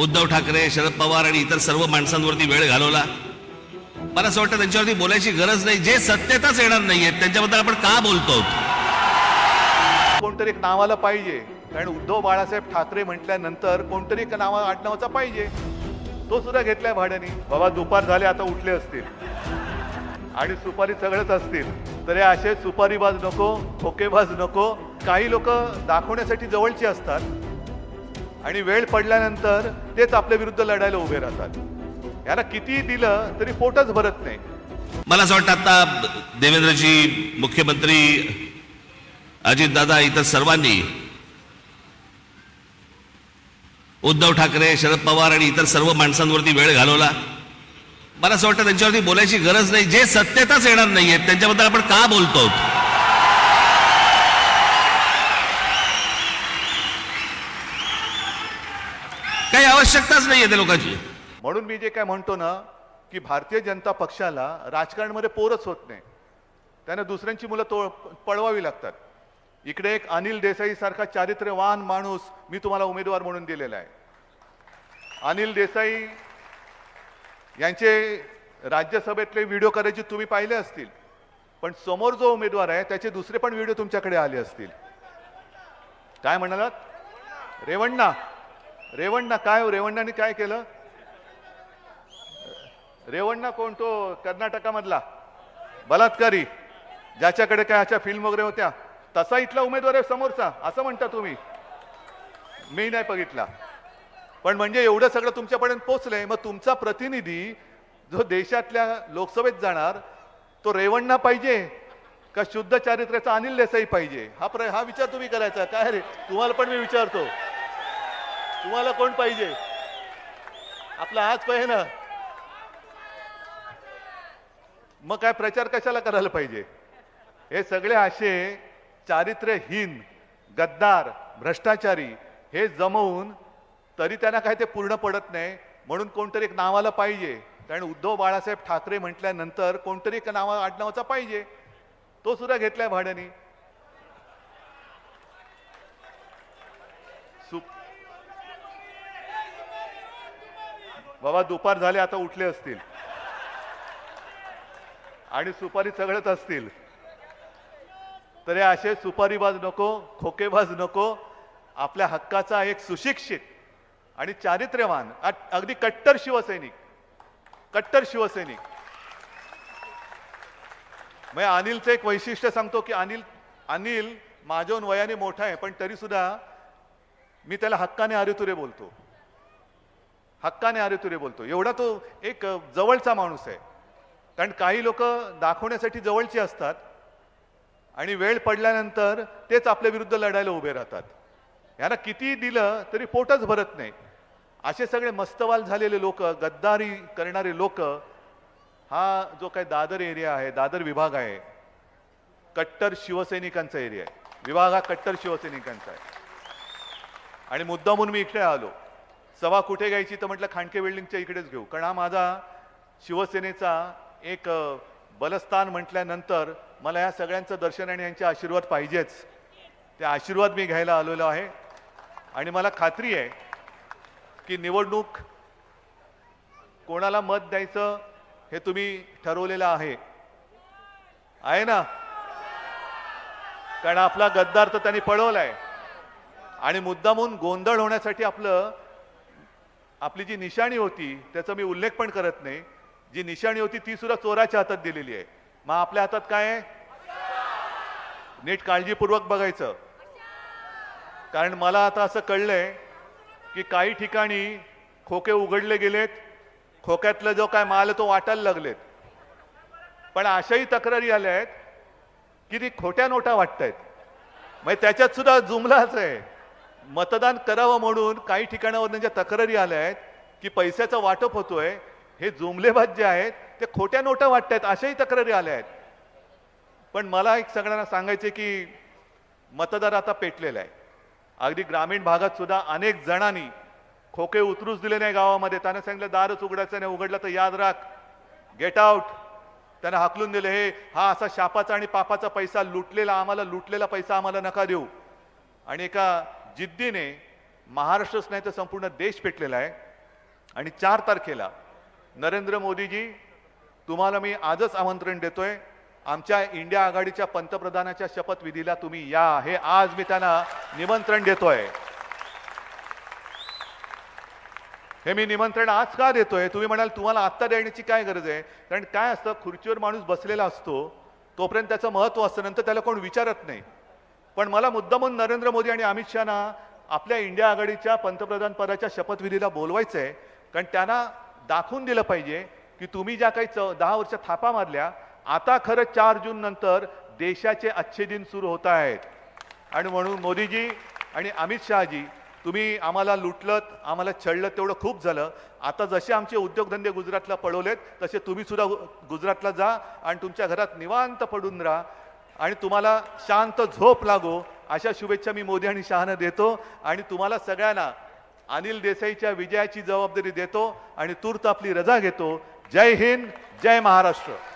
उद्धव ठाकरे शरद पवार आणि इतर सर्व माणसांवरती वेळ घालवला. मला असं वाटतं त्यांच्यावरती बोलायची गरज नाही. जे सत्यताच येणार नाहीये त्यांच्याबद्दल आपण का बोलतो? कोणतरी नावाला पाहिजे. कारण उद्धव बाळासाहेब ठाकरे म्हटल्यानंतर कोणतरी एक नावा आडनावाचा पाहिजे. तो सुद्धा घेतलाय भाड्याने. बाबा दुपार झाले आता उठले असतील. आणि सुपारी सगळेच असतील. तर हे असे सुपारीबाज नको खोकेबाज नको. काही लोक दाखवण्यासाठी जवळची असतात. आणि वेळ पडल्यानंतर तेच आपल्या विरुद्ध लढायला उभे राहतात. याला कितीही दिलं तरी पोटच भरत नाही. मला असं वाटतं आता देवेंद्रजी मुख्यमंत्री अजितदादा इतर सर्वांनी उद्धव ठाकरे शरद पवार आणि इतर सर्व माणसांवरती वेळ घालवला. मला असं वाटतं त्यांच्यावरती बोलायची गरज नाही. जे सत्यताच येणार नाहीये त्यांच्याबद्दल आपण का बोलतो? आवश्यकताच नाहीये त्या लोकांची. म्हणून मी जे काय म्हणतो ना की भारतीय जनता पक्षाला राजकारणामध्ये पोरच होत नाही. त्यांना दुसऱ्यांची मुलं तो पळवावी लागतात. इकडे एक अनिल देसाई सारखा चारित्र्यवान माणूस मी तुम्हाला उमेदवार म्हणून दिलेला आहे. अनिल देसाई यांचे राज्यसभेतले व्हिडिओ करायचे तुम्ही पाहिले असतील. पण समोर जो उमेदवार आहे त्याचे दुसरे पण व्हिडिओ तुमच्याकडे आले असतील. काय म्हणालात? रेवण्णा. रेवण्णा काय हो? रेवण्णाने काय केलं? रेवण्णा कोण? तो कर्नाटकामधला. बलात्कारी. ज्याच्याकडे काय अशा फिल्म वगैरे होत्या. तसा इथला उमेदवार आहे समोरचा असं म्हणता तुम्ही. मी नाही बघितला. पण म्हणजे एवढं सगळं तुमच्यापर्यंत पोचलंय मग तुमचा प्रतिनिधी जो देशातल्या लोकसभेत जाणार तो रेवण्णा पाहिजे का शुद्ध चारित्र्याचा अनिल देसाई पाहिजे? हा प्र हा विचार तुम्ही करायचा. काय रे? तुम्हाला पण मी विचारतो. तुम्हाला कोण पाहिजे? आपला हाच पाहिजे ना? मग काय प्रचार कशाला करायला पाहिजे? हे सगळे असे चारित्र्यहीन गद्दार भ्रष्टाचारी हे जमवून तरी त्यांना काय ते पूर्ण पडत नाही. म्हणून कोणतरी एक नावाला पाहिजे. कारण उद्धव बाळासाहेब ठाकरे म्हटल्यानंतर कोणतरी एक नावा आडनावाचा पाहिजे. तो सुद्धा घेतलाय भाड्याने. बाबा दुपार झाले आता उठले असतील. आणि सुपारी सगळेच असतील. तर हे असे सुपारीबाज नको खोकेबाज नको. आपल्या हक्काचा एक सुशिक्षित आणि चारित्र्यवान अगदी कट्टर शिवसैनिक. कट्टर शिवसैनिक. मग अनिलचं एक वैशिष्ट्य सांगतो की अनिल अनिल माझ्याहून वयाने मोठा आहे पण तरी सुद्धा मी त्याला हक्काने आरेतुरे बोलतो. हक्काने अरे तुरे बोलतो. एवढा तो एक जवळचा माणूस आहे. कारण काही लोक दाखवण्यासाठी जवळची असतात आणि वेळ पडल्यानंतर तेच आपल्या विरुद्ध लढायला उभे राहतात. यांना किती दिलं तरी पोटच भरत नाही. असे सगळे मस्तवाल झालेले लोक गद्दारी करणारे लोक हा जो काही दादर एरिया आहे दादर विभाग आहे कट्टर शिवसैनिकांचा एरिया आहे. विभाग हा कट्टर शिवसैनिकांचा आहे. आणि मुद्दामून मी इकडे आलो. सभा कुठे घ्यायची तर म्हटलं खांडके बिल्डिंगच्या इकडेच घेऊ. कारण हा माझा शिवसेनेचा एक बलस्थान म्हटल्यानंतर मला या सगळ्यांचं दर्शन आणि यांचे आशीर्वाद पाहिजेच. ते आशीर्वाद मी घ्यायला आलेलो आहे. आणि मला खात्री आहे की निवडणूक कोणाला मत द्यायचं हे तुम्ही ठरवलेलं आहे. आहे ना? कारण आपला गद्दार तर त्यांनी पळवलाय. आणि मुद्दामून गोंधळ होण्यासाठी आपलं आपली जी निशाणी होती त्याचा मी उल्लेख पण करत नाही. जी निशाणी होती ती सुद्धा चोराच्या हातात दिलेली आहे. मग आपल्या हातात काय आहे? नीट काळजीपूर्वक बघायचं. कारण मला आता असं कळलंय की काही ठिकाणी खोके उघडले गेलेत. खोक्यातलं जो काय माल तो वाटायला लागलेत. पण अशाही तक्रारी आल्या आहेत की ती खोट्या नोटा वाटत आहेत म्हणजे त्याच्यात सुद्धा जुमलाच आहे. मतदान करावं म्हणून काही ठिकाणावर ज्या तक्रारी आल्या आहेत की पैशाचं वाटप होतोय हे जुमलेबाज जे आहेत ते खोट्या नोटा वाटतायत अशाही तक्रारी आल्या आहेत. पण मला एक सगळ्यांना सांगायचे की मतदार आता पेटलेला आहे. अगदी ग्रामीण भागात सुद्धा अनेक जणांनी खोके उतरूच दिले नाही गावामध्ये. त्यांना सांगितलं दारच उघडायचं नाही उघडलं तर याद राख. गेट आउट त्यांना हाकलून दिले हे हा असा शापाचा आणि पापाचा पैसा लुटलेला आम्हाला लुटलेला पैसा आम्हाला नका देऊ. आणि एका जिद्दीने महाराष्ट्रच नाही तर संपूर्ण देश पेटलेला आहे. आणि चार तारखेला नरेंद्र मोदीजी तुम्हाला मी आजच आमंत्रण देतोय. आमच्या इंडिया आघाडीच्या पंतप्रधानाच्या शपथविधीला तुम्ही या. हे आज मी त्यांना निमंत्रण देतोय. हे मी निमंत्रण आज का देतोय? तुम्ही म्हणाल तुम्हाला आत्ता देण्याची काय गरज आहे? कारण काय असतं खुर्चीवर माणूस बसलेला असतो तोपर्यंत त्याचं महत्त्व असतं नंतर त्याला कोण विचारत नाही. पण मला मुद्दामून नरेंद्र मोदी आणि अमित शहाना आपल्या इंडिया आघाडीच्या पंतप्रधानपदाच्या शपथविधीला बोलवायचं आहे कारण त्यांना दाखवून दिलं पाहिजे की तुम्ही ज्या काही चौ दहा वर्ष थापा मारल्या आता खरं चार जून नंतर देशाचे अच्छे दिन सुरू होत आहेत. आणि म्हणून मोदीजी आणि अमित शहाजी तुम्ही आम्हाला लुटलत आम्हाला छळलं तेवढं खूप झालं. आता जसे आमचे उद्योगधंदे गुजरातला पळवलेत तसे तुम्ही सुद्धा गुजरातला जा आणि तुमच्या घरात निवांत पडून राहा. आणि तुम्हाला शांत झोप लागो. अशा शुभेच्छा मी मोदी आणि शहानं देतो. आणि तुम्हाला सगळ्यांना अनिल देसाईच्या विजयाची जबाबदारी देतो आणि तूर्त आपली रजा घेतो. जय हिंद जय महाराष्ट्र.